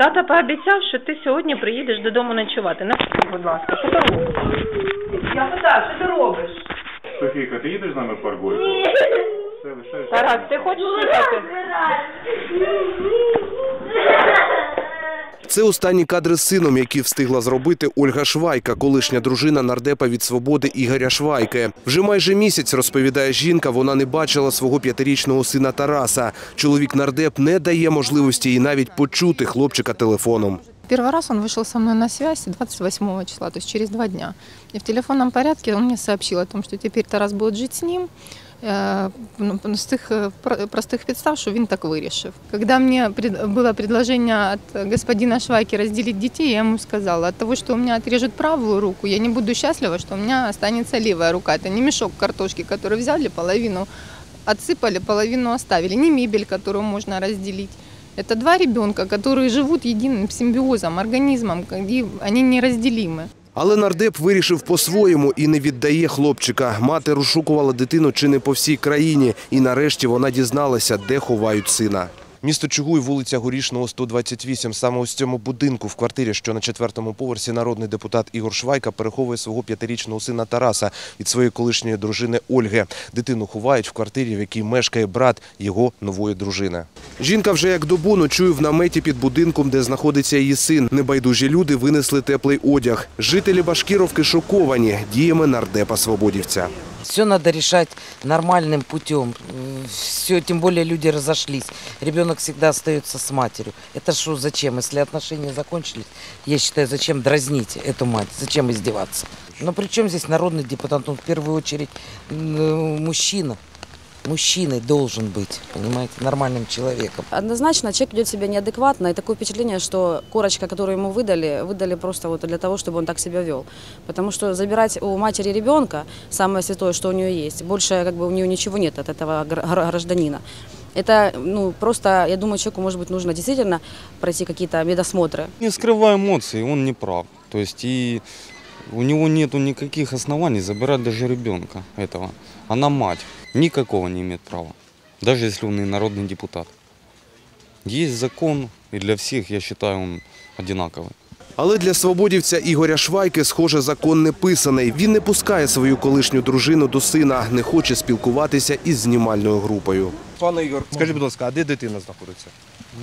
Тата пообіцяв, що ти сьогодні приїдеш додому ночувати. Напиши, будь ласка, що ти робиш? Я питаю, що ти робиш? Софійка, ти їдеш з нами в парк Горького? Все, лишаєшся. Тарас, ти хочеш їхати? Це останні кадри з сином, які встигла зробити Ольга Швайка, колишня дружина нардепа від свободи Ігоря Швайки. Вже майже місяць розповідає жінка. Вона не бачила свого п'ятирічного сина Тараса. Чоловік нардеп не дає можливості їй навіть почути хлопчика телефоном. Первый раз он вышел со мной на связь 28 числа, то есть через два дня. И в телефонном порядке он мне сообщил о том, что теперь Тарас будет жить с ним, э, ну, з тих е, про- простих підстав, що він так вирішив. Когда мне пред- было предложение от господина Швайки разделить детей, я ему сказала, от того, что у меня отрежут правую руку, я не буду счастлива, что у меня останется левая рука. Это не мешок картошки, который взяли, половину отсыпали, половину оставили, не мебель, которую можно разделить. Это два ребенка, которые живут единым симбиозом, организмом, и они неразделимы. Але нардеп вирішив по-своєму і не віддає хлопчика. Мати розшукувала дитину чи не по всій країні, і нарешті вона дізналася, де ховають сина. Місто Чугуй, вулиця Горішного, 128. Саме ось цьому будинку, в квартирі, що на четвертому поверсі, народний депутат Ігор Швайка переховує свого п'ятирічного сина Тараса від своєї колишньої дружини Ольги. Дитину ховають в квартирі, в якій мешкає брат його нової дружини. Жінка вже як добу ночує в наметі під будинком, де знаходиться її син. Небайдужі люди винесли теплий одяг. Жителі Башкіровки шоковані діями нардепа свободівця. Все надо решать нормальным путем. Все, тем более люди разошлись. Ребенок всегда остается с матерью. Это что, зачем? Если отношения закончились, я считаю, зачем дразнить эту мать? Зачем издеваться? Но при чем здесь народный депутат? Он в первую очередь мужчина. Мужчиной должен быть, понимаете, нормальным человеком. Однозначно человек ведет себя неадекватно, и такое впечатление, что корочка, которую ему выдали, выдали просто вот для того, чтобы он так себя вел. Потому что забирать у матери ребенка, самое святое, что у нее есть, больше как бы у нее ничего нет от этого гр- гр- гражданина. Это, ну, просто, я думаю, человеку, может быть, нужно действительно пройти какие-то медосмотры. Не скрывая эмоций, он не прав. То есть и у него нету никаких оснований забирать даже ребенка этого. Она мать. Никакого не имеет права. Даже если он и народный депутат. Есть закон, и для всех, я считаю, он одинаковый. Але для свободівця Ігоря Швайки, схоже, закон не писаний. Він не пускає свою колишню дружину до сина, не хоче спілкуватися із знімальною групою. Пане Ігор, скажіть, будь ласка, а де дитина знаходиться?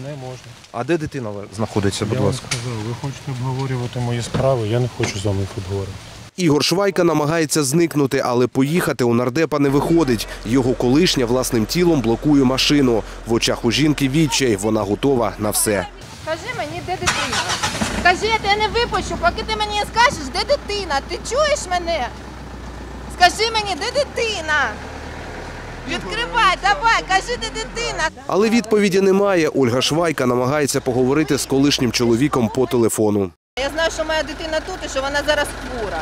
Не можна. А де дитина знаходиться, будь я вам сказав, ви хочете обговорювати мої справи, я не хочу з вами їх обговорювати. Ігор Швайка намагається зникнути, але поїхати у нардепа не виходить. Його колишня власним тілом блокує машину. В очах у жінки відчай, вона готова на все. Скажи мені, де дитина? Скажи, я тебе не випущу, поки ти мені скажеш, де дитина. Ти чуєш мене? Скажи мені, де дитина? Відкривай, давай, кажи, де дитина. Але відповіді немає. Ольга Швайка намагається поговорити з колишнім чоловіком по телефону. Я знаю, що моя дитина тут і що вона зараз хвора.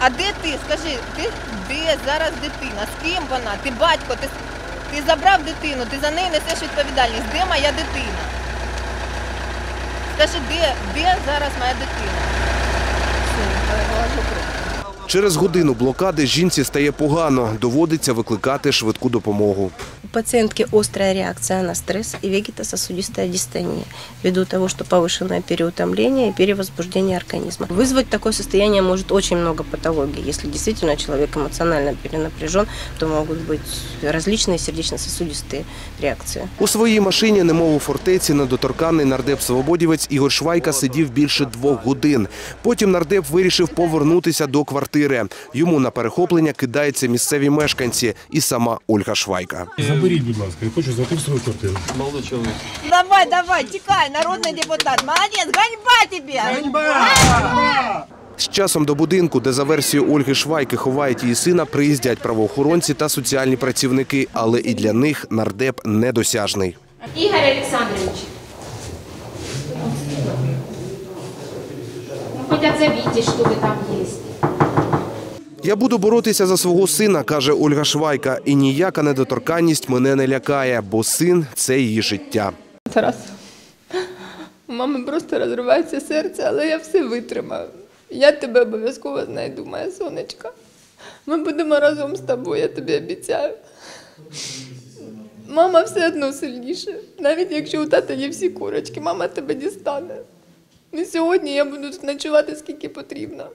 А де ти? Скажи, ти де зараз дитина? З ким вона? Ти батько, ти, ти забрав дитину, ти за неї несеш відповідальність. Де моя дитина? Скажи, де, де зараз моя дитина? Все. Через годину блокади жінці стає погано. Доводиться викликати швидку допомогу. У пациентки острая реакция на стресс и вегетососудистая дистония, ввиду того, что повышенное переутомление и перевозбуждение организма. Вызвать такое состояние может очень много патологий. Если действительно человек эмоционально перенапряжен, то могут быть различные сердечно-сосудистые реакции. У своїй машині, немов у фортеці, недоторканний нардеп свободівець Ігор Швайка сидів більше двох годин. Потім нардеп вирішив повернутися до квартири. Йому на перехоплення кидаються місцеві мешканці і сама Ольга Швайка. Заберіть, будь ласка, я хочу зайти в свою квартиру. Давай, давай, тікай, народний депутат. Молодець, ганьба тебе! З часом до будинку, де за версією Ольги Швайки ховають її сина, приїздять правоохоронці та соціальні працівники, але і для них нардеп недосяжний. Игорь Александрович. Ну, хоть отзовитесь, что вы там есть. Я буду боротися за свого сина, каже Ольга Швайка, і ніяка недоторканність мене не лякає, бо син це її життя. Тарас, у мами просто розривається серце, але я все витримаю. Я тебе обов'язково знайду, моя сонечка. Ми будемо разом з тобою, я тобі обіцяю. Мама все одно сильніше. Навіть якщо у тата є всі курочки, мама тебе дістане. Не сьогодні я буду ночувати скільки потрібно.